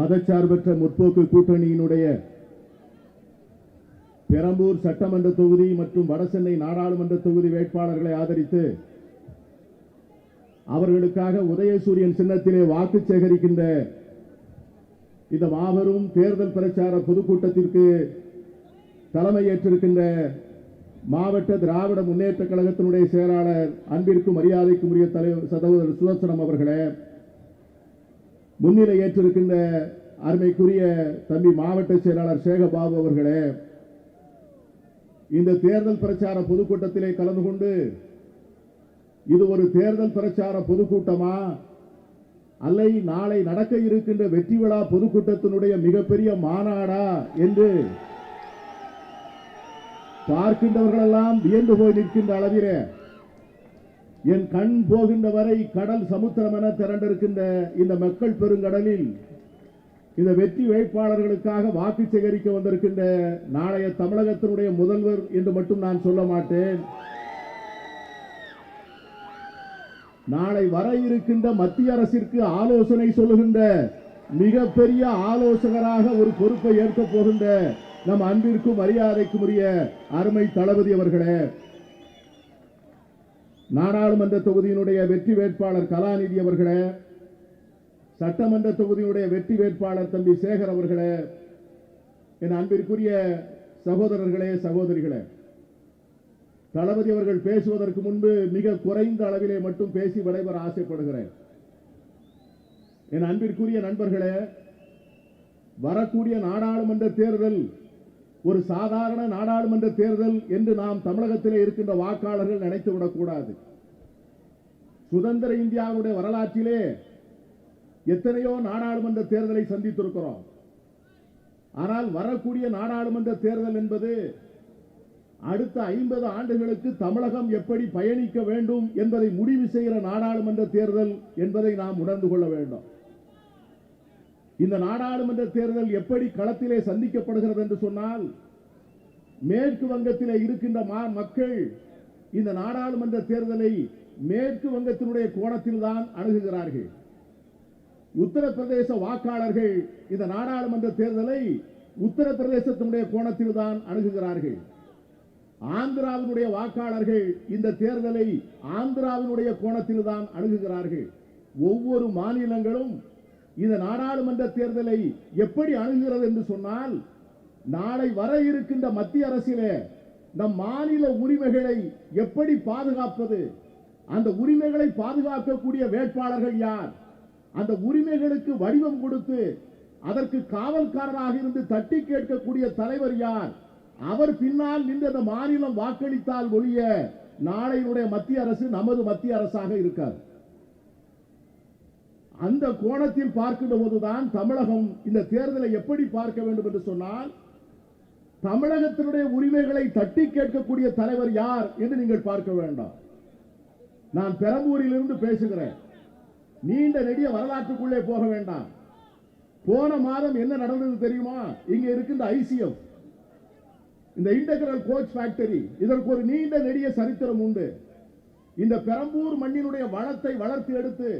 மதச்சார்பற்ற முற்போக்கு கூட்டணியினுடைய பெரம்பூர் சட்டமன்ற தொகுதி மற்றும் வடசென்னை நாடாளுமன்ற தொகுதி வேட்பாளர்களை ஆதரித்து அவர்களுக்காக உதயசூரியன் சின்னத்திலே வாக்கு சேகரிக்கின்ற இந்த மாபெரும் தேர்தல் பிரச்சார பொதுக்கூட்டத்திற்கு தலைமையேற்றிருக்கின்ற மாவட்ட திராவிட முன்னேற்ற கழகத்தினுடைய செயலாளர் அன்பிற்கும் மரியாதைக்கும் உரிய தலைவர் சகோதரர் சுதர்சனம் அவர்களே முன்னிலை ஏற்றிருக்கின்ற அருமைக்குரிய தம்பி மாவட்ட செயலாளர் சேகபாபு அவர்களே இந்த தேர்தல் பிரச்சார பொதுக்கூட்டத்திலே கலந்து கொண்டு இது ஒரு தேர்தல் பிரச்சார பொதுக்கூட்டமா? அல்லை நாளை நடக்க இருக்கின்ற வெற்றி விழா பொதுக்கூட்டத்தினுடைய மிகப்பெரிய மாநாடா என்று பார்க்கின்றவர்களெல்லாம் வியந்து போய் நிற்கின்ற அளவிலே என் கண் போகின்ற வரை கடல் சமுத்திரம் என திரண்டிருக்கின்ற இந்த மக்கள் பெருங்கடலில் இந்த வெற்றி வேட்பாளர்களுக்காக வாக்கு சேகரிக்க வந்திருக்கின்ற நாளைய தமிழகத்தினுடைய முதல்வர் என்று மட்டும் நான் சொல்ல மாட்டேன். நாளை வர இருக்கின்ற மத்திய அரசிற்கு ஆலோசனை சொல்லுகின்ற மிகப்பெரிய ஆலோசகராக ஒரு பொறுப்பை ஏற்க போகின்ற நம் அன்பிற்கும் மரியாதைக்கும் உரிய அருமை தளபதி அவர்களே நாடாளுமன்ற தொகுதியினுடைய வெற்றி வேட்பாளர் கலாநிதி அவர்களே சட்டமன்ற தொகுதியினுடைய வெற்றி வேட்பாளர் தம்பி சேகர் அவர்களே என் அன்பிற்குரிய சகோதரர்களே சகோதரிகளே. தளபதி அவர்கள் பேசுவதற்கு முன்பு மிக குறைந்த அளவிலே மட்டும் பேசி விடைபெற ஆசைப்படுகிறேன். என் அன்பிற்குரிய நண்பர்களே வரக்கூடிய நாடாளுமன்ற தேர்தல் ஒரு சாதாரண நாடாளுமன்ற தேர்தல் என்று நாம் தமிழகத்திலே இருக்கின்ற வாக்காளர்கள் நினைத்து விடக்கூடாது. சுதந்திர இந்தியாவுடைய வரலாற்றிலே எத்தனையோ நாடாளுமன்ற தேர்தலை சந்தித்திருக்கிறோம். ஆனால் வரக்கூடிய நாடாளுமன்ற தேர்தல் என்பது அடுத்த ஐம்பது ஆண்டுகளுக்கு தமிழகம் எப்படி பயணிக்க வேண்டும் என்பதை முடிவு செய்கிற நாடாளுமன்ற தேர்தல் என்பதை நாம் உணர்ந்து கொள்ள வேண்டும். இந்த நாடாளுமன்ற தேர்தல் எப்படி களத்திலே சந்திக்கப்படுகிறது என்று சொன்னால் மேற்கு வங்கத்திலே இருக்கின்ற மா- மக்கள் இந்த நாடாளுமன்ற தேர்தலை மேற்கு வங்கத்தினுடைய கோணத்தில் தான் அணுகுகிறார்கள். உத்தரப்பிரதேச வாக்காளர்கள் இந்த நாடாளுமன்ற தேர்தலை உத்தரப்பிரதேசத்தினுடைய கோணத்தில் தான் அணுகுகிறார்கள். ஆந்திராவினுடைய வாக்காளர்கள் இந்த தேர்தலை ஆந்திராவினுடைய கோணத்தில் தான் அணுகுகிறார்கள். ஒவ்வொரு மாநிலங்களும் இந்த நாடாளுமன்ற தேர்தலை எப்படி அணுகிறது என்று சொன்னால் நாளை வர இருக்கின்ற மத்திய அரசிலே நம் மாநில உரிமைகளை எப்படி பாதுகாப்பது? அந்த உரிமைகளை பாதுகாக்கக்கூடிய வேட்பாளர்கள் யார்? அந்த உரிமைகளுக்கு வடிவம் கொடுத்து அதற்கு காவல்காரராக இருந்து தட்டி கேட்கக்கூடிய தலைவர் யார்? அவர் பின்னால் நின்று அந்த மாநிலம் வாக்களித்தால் ஒழிய நாளையுடைய மத்திய அரசு நமது மத்திய அரசாக இருக்காது. அந்த கோணத்தில் பார்க்கின்ற போதுதான் தமிழகம் இந்த தேர்தலை எப்படி பார்க்க வேண்டும் என்று சொன்னால் தமிழகத்தினுடைய உரிமைகளை தட்டி கேட்கக்கூடிய தலைவர் யார் என்று நீங்கள் பார்க்க வேண்டாம். நான் பெரம்பூரில் இருந்து பேசுகிறேன். நீண்ட நெடிய வரலாற்றுக்குள்ளே போக வேண்டாம். போன மாதம் என்ன நடந்தது தெரியுமா? இங்க இருக்கின்ற ஐசிஎம் இந்த இன்டகிரல் கோச் ஃபேக்டரி இதற்கு ஒரு நீண்ட நெடிய சரித்திரம் உண்டு. இந்த பெரம்பூர் மண்ணினுடைய வளத்தை வளர்த்து எடுத்து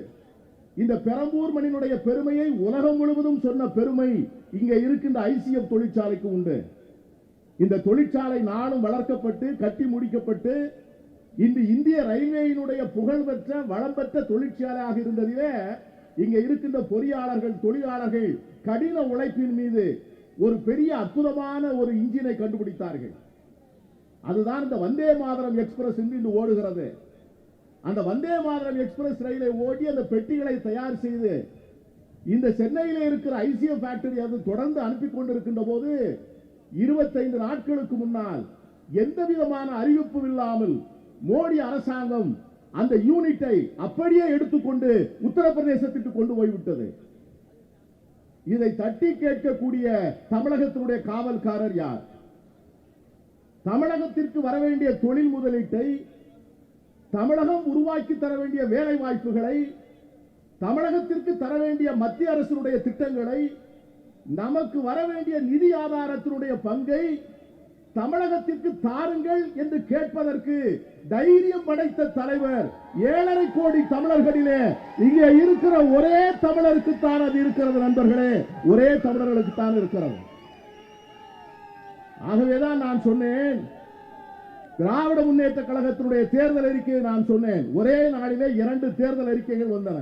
இந்த பெரம்பூர் மண்ணினுடைய பெருமையை உலகம் முழுவதும் சொன்ன பெருமை இங்க இருக்கின்ற ஐசிஎம் தொழிற்சாலைக்கு உண்டு. இந்த தொழிற்சாலை நாளும் வளர்க்கப்பட்டு கட்டி முடிக்கப்பட்டு இன்று இந்திய ரயில்வேயினுடைய புகழ்பெற்ற வளம் பெற்ற தொழிற்சாலையாக இருந்ததிலே இங்க இருக்கின்ற பொறியாளர்கள் தொழிலாளர்கள் கடின உழைப்பின் மீது ஒரு பெரிய அற்புதமான ஒரு இன்ஜினை கண்டுபிடித்தார்கள். அதுதான் இந்த வந்தே மாதரம் எக்ஸ்பிரஸ் இன்று ஓடுகிறது. அந்த வந்தே மாதரம் எக்ஸ்பிரஸ் ரயிலை ஓடி அந்த பெட்டிகளை தயார் செய்து இந்த சென்னையில் இருக்கிற ஐசிஎம் ஃபேக்டரி அது தொடர்ந்து அனுப்பி கொண்டிருக்கின்ற போது இருபத்தைந்து நாட்களுக்கு முன்னால் எந்த விதமான அறிவிப்பும் இல்லாமல் மோடி அரசாங்கம் அந்த யூனிட்டை அப்படியே எடுத்துக்கொண்டு உத்தரப்பிரதேசத்திற்கு கொண்டு போய்விட்டது இதை தட்டி கேட்கக்கூடிய தமிழகத்தினுடைய காவல்காரர் யார்? தமிழகத்திற்கு வர வேண்டிய தொழில் முதலீட்டை தமிழகம் உருவாக்கி தர வேண்டிய வேலை வாய்ப்புகளை தமிழகத்திற்கு தர வேண்டிய மத்திய அரசினுடைய திட்டங்களை நமக்கு வர வேண்டிய நிதி ஆதாரத்தினுடைய பங்கை தமிழகத்திற்கு தாருங்கள் என்று கேட்பதற்கு தைரியம் படைத்த தலைவர் ஏழரை கோடி தமிழர்களிலே இங்கே இருக்கிற ஒரே தமிழருக்கு தான் அது இருக்கிறது நண்பர்களே. ஒரே தமிழர்களுக்கு தான் இருக்கிறது. ஆகவேதான் நான் சொன்னேன் திராவிட முன்னேற்ற கழகத்தினுடைய தேர்தல் அறிக்கையை நான் சொன்னேன். ஒரே நாளிலே இரண்டு தேர்தல் அறிக்கைகள் வந்தன.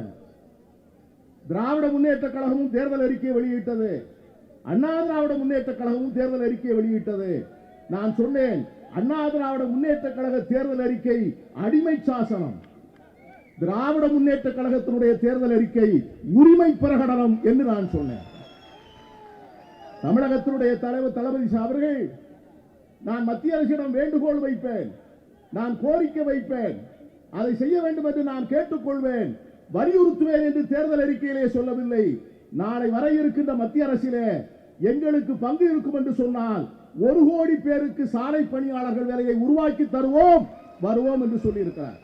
திராவிட முன்னேற்ற கழகமும் தேர்தல் அறிக்கையை வெளியிட்டது. அண்ணா திராவிட முன்னேற்ற கழகமும் தேர்தல் அறிக்கையை வெளியிட்டது. நான் சொன்னேன் அண்ணா திராவிட முன்னேற்ற கழக தேர்தல் அறிக்கை அடிமை சாசனம். திராவிட முன்னேற்ற கழகத்தினுடைய தேர்தல் அறிக்கை உரிமை பிரகடனம் என்று நான் சொன்னேன். தமிழகத்தினுடைய தலைவர் தளபதி அவர்கள் நான் மத்திய அரசிடம் வேண்டுகோள் வைப்பேன். நான் கோரிக்கை வைப்பேன். அதை செய்ய வேண்டும் என்று நான் கேட்டுக்கொள்வேன். வலியுறுத்துவேன் என்று தேர்தல் அறிக்கையிலே சொல்லவில்லை. நாளை வர இருக்கின்ற மத்திய அரசிலே எங்களுக்கு பங்கு இருக்கும் என்று சொன்னால் ஒரு கோடி பேருக்கு சாலை பணியாளர்கள் வேலையை உருவாக்கி தருவோம் வருவோம் என்று சொல்லியிருக்கிறார்.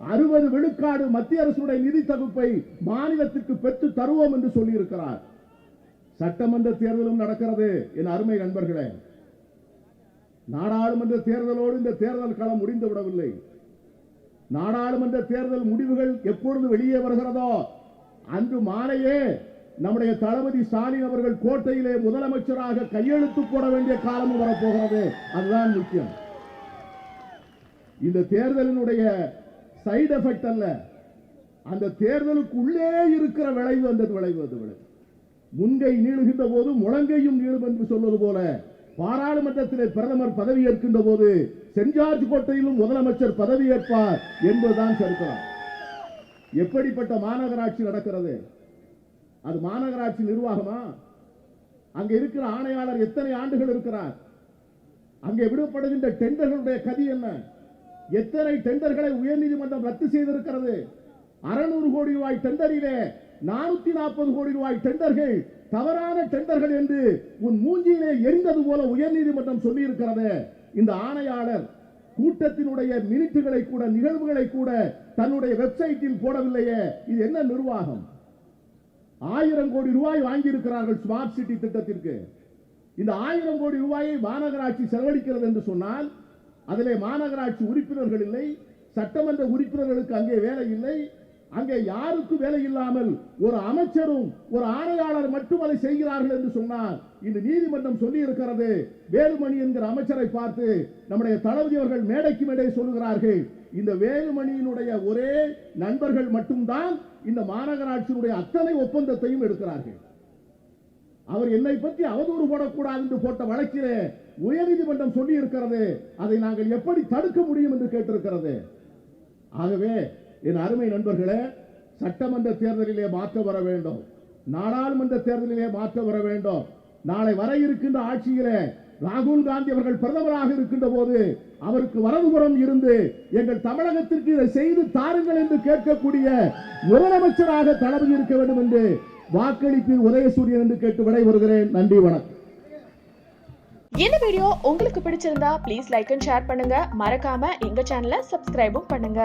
அறுபது விழுக்காடு மத்திய அரசுடைய நிதி தொகுப்பை மாநிலத்திற்கு பெற்று தருவோம் என்று சொல்லியிருக்கிறார். சட்டமன்ற தேர்தலும் நடக்கிறது. என் அருமை நண்பர்களே நாடாளுமன்ற தேர்தலோடு இந்த தேர்தல் களம் முடிந்து விடவில்லை. நாடாளுமன்ற தேர்தல் முடிவுகள் எப்பொழுது வெளியே வருகிறதோ அன்று மாலையே நம்முடைய தளபதி ஸ்டாலின் அவர்கள் கோட்டையிலே முதலமைச்சராக கையெழுத்து போட வேண்டிய காலமும் வரப்போகிறது. அதுதான் முக்கியம். இந்த தேர்தலினுடைய சைடு எஃபெக்ட் அல்ல. அந்த தேர்தலுக்கு உள்ளே இருக்கிற விளைவு அந்த விளைவு அது விளைவு. முன்கை நீளுகின்ற போது முழங்கையும் நீளும் என்று சொல்வது போல பாராளுமன்றத்தில் பிரதமர் பதவி ஏற்கின்ற போது சென்ஜார்ஜ் கோட்டையிலும் முதலமைச்சர் பதவி ஏற்பார் என்பதுதான் சரித்திரம். எப்படிப்பட்ட மாநகராட்சி நடக்கிறது? அது மாநகராட்சி நிர்வாகமா? அங்க இருக்கிற ஆணையாளர் எத்தனை ஆண்டுகள் இருக்கிறார்? அங்கே விடப்படுகின்ற டெண்டர்களுடைய கதி என்ன? எத்தனை டெண்டர்களை உயர்நீதிமன்றம் ரத்து செய்திருக்கிறது? அறுநூறு கோடி ரூபாய் டெண்டரிலே நானூத்தி நாற்பது கோடி ரூபாய் டெண்டர்கள் தவறான டெண்டர்கள் என்று உன் மூஞ்சியிலே எரிந்தது போல உயர்நீதிமன்றம் சொல்லியிருக்கிறது. இந்த ஆணையாளர் கூட்டத்தினுடைய மினிட்டுகளை கூட நிகழ்வுகளை கூட தன்னுடைய வெப்சைட்டில் போடவில்லையே. இது என்ன நிர்வாகம்? ஆயிரம் கோடி ரூபாய் வாங்கியிருக்கிறார்கள் ஸ்மார்ட் சிட்டி திட்டத்திற்கு. இந்த ஆயிரம் கோடி ரூபாயை மாநகராட்சி செலவழிக்கிறது என்று சொன்னால் அதிலே மாநகராட்சி உறுப்பினர்கள் இல்லை சட்டமன்ற உறுப்பினர்களுக்கு அங்கே வேலை இல்லை அங்கே யாருக்கும் வேலை இல்லாமல் ஒரு அமைச்சரும் ஒரு ஆணையாளர் மட்டும் அதை செய்கிறார்கள் என்று சொன்னார் இந்த நீதிமன்றம் சொல்லி இருக்கிறது வேலுமணி என்கிற அமைச்சரை பார்த்து நம்முடைய தளபதி அவர்கள் மேடைக்கு மேடை சொல்லுகிறார்கள் இந்த வேலுமணியினுடைய ஒரே நண்பர்கள் மட்டும்தான் இந்த மாநகராட்சியினுடைய அத்தனை ஒப்பந்தத்தையும் எடுக்கிறார்கள். அவர் என்னை பற்றி அவதூறு போடக்கூடாது என்று போட்ட வழக்கிலே உயர்நீதிமன்றம் சொல்லி இருக்கிறது அதை நாங்கள் எப்படி தடுக்க முடியும் என்று கேட்டிருக்கிறது. ஆகவே என் அருமை நண்பர்களே சட்டமன்ற தேர்தலிலே மாற்றம் வர வேண்டும். நாடாளுமன்ற தேர்தலிலே மாற்றம் வர வேண்டும். நாளை வர இருக்கின்ற ஆட்சியிலே ராகுல் காந்தி அவர்கள் பிரதமராக இருக்கின்ற போது அவருக்கு வலதுபுறம் இருந்து எங்கள் தமிழகத்திற்கு இதை செய்து தாருங்கள் என்று கேட்கக்கூடிய முதலமைச்சராக தளபதி இருக்க வேண்டும் என்று வாக்களிப்பில் உதயசூரியன் என்று கேட்டு விடைபெறுகிறேன். நன்றி வணக்கம். இந்த வீடியோ உங்களுக்கு பிடிச்சிருந்தா ப்ளீஸ் லைக் அண்ட் ஷேர் பண்ணுங்க. மறக்காம எங்க சேனலை சப்ஸ்கிரைபும் பண்ணுங்க.